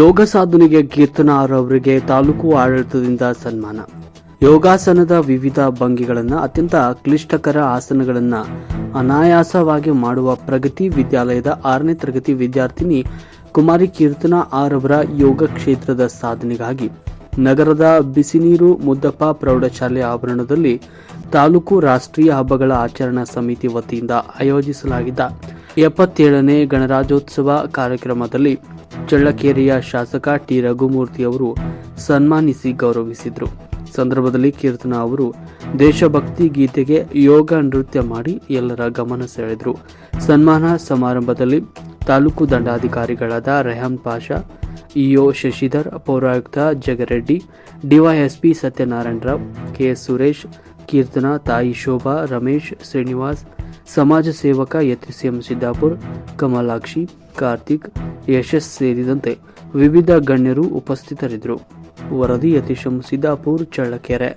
ಯೋಗ ಸಾಧನೆಗೆ ಕೀರ್ತನ ಅವರವರಿಗೆ ತಾಲೂಕು ಆಡಳಿತದಿಂದ ಸನ್ಮಾನ. ಯೋಗಾಸನದ ವಿವಿಧ ಭಂಗಿಗಳನ್ನು, ಅತ್ಯಂತ ಕ್ಲಿಷ್ಟಕರ ಆಸನಗಳನ್ನು ಅನಾಯಾಸವಾಗಿ ಮಾಡುವ ಪ್ರಗತಿ ವಿದ್ಯಾಲಯದ ಆರನೇ ತರಗತಿ ವಿದ್ಯಾರ್ಥಿನಿ ಕುಮಾರಿ ಕೀರ್ತನ ಆರವರ ಯೋಗ ಕ್ಷೇತ್ರದ ಸಾಧನೆಗಾಗಿ ನಗರದ ಬಿಸಿನೀರು ಮುದ್ದಪ್ಪ ಪ್ರೌಢಶಾಲೆ ಆವರಣದಲ್ಲಿ ತಾಲೂಕು ರಾಷ್ಟ್ರೀಯ ಹಬ್ಬಗಳ ಆಚರಣಾ ಸಮಿತಿ ವತಿಯಿಂದ ಆಯೋಜಿಸಲಾಗಿದ್ದ ಎಪ್ಪತ್ತೇಳನೇ ಗಣರಾಜ್ಯೋತ್ಸವ ಕಾರ್ಯಕ್ರಮದಲ್ಲಿ ಚಳ್ಳಕೆರೆಯ ಶಾಸಕ ಟಿ. ರಘುಮೂರ್ತಿ ಅವರು ಸನ್ಮಾನಿಸಿ ಗೌರವಿಸಿದರು. ಸಂದರ್ಭದಲ್ಲಿ ಕೀರ್ತನ ಅವರು, ದೇಶಭಕ್ತಿ ಗೀತೆಗೆ ಯೋಗ ನೃತ್ಯ ಮಾಡಿ ಎಲ್ಲರ ಗಮನ ಸೆಳೆದರು. ಸನ್ಮಾನ ಸಮಾರಂಭದಲ್ಲಿ ತಾಲೂಕು ದಂಡಾಧಿಕಾರಿಗಳಾದ ರೆಹಮ್ ಪಾಷಾ, ಇಒ ಶಶಿಧರ್, ಪೌರಾಯುಕ್ತ Jagareddy, DySP Satyanarayana Rao K S Suresh, Keerthana ತಾಯಿ ಶೋಭಾ, ರಮೇಶ್ ಶ್ರೀನಿವಾಸ್ ಸಮಾಜ ಸೇವಕ ಯತಿಸಿಎಂ ಸಿದ್ದಾಪುರ್, ಕಮಲಾಕ್ಷಿ, ಕಾರ್ತಿಕ್ ಯಶಸ್ ಸೇರಿದಂತೆ ವಿವಿಧ ಗಣ್ಯರು ಉಪಸ್ಥಿತರಿದ್ದರು. ವರದಿ ಯತೀಶಂ ಸಿದ್ದಾಪುರ್ ಚಳ್ಳಕೆರೆ.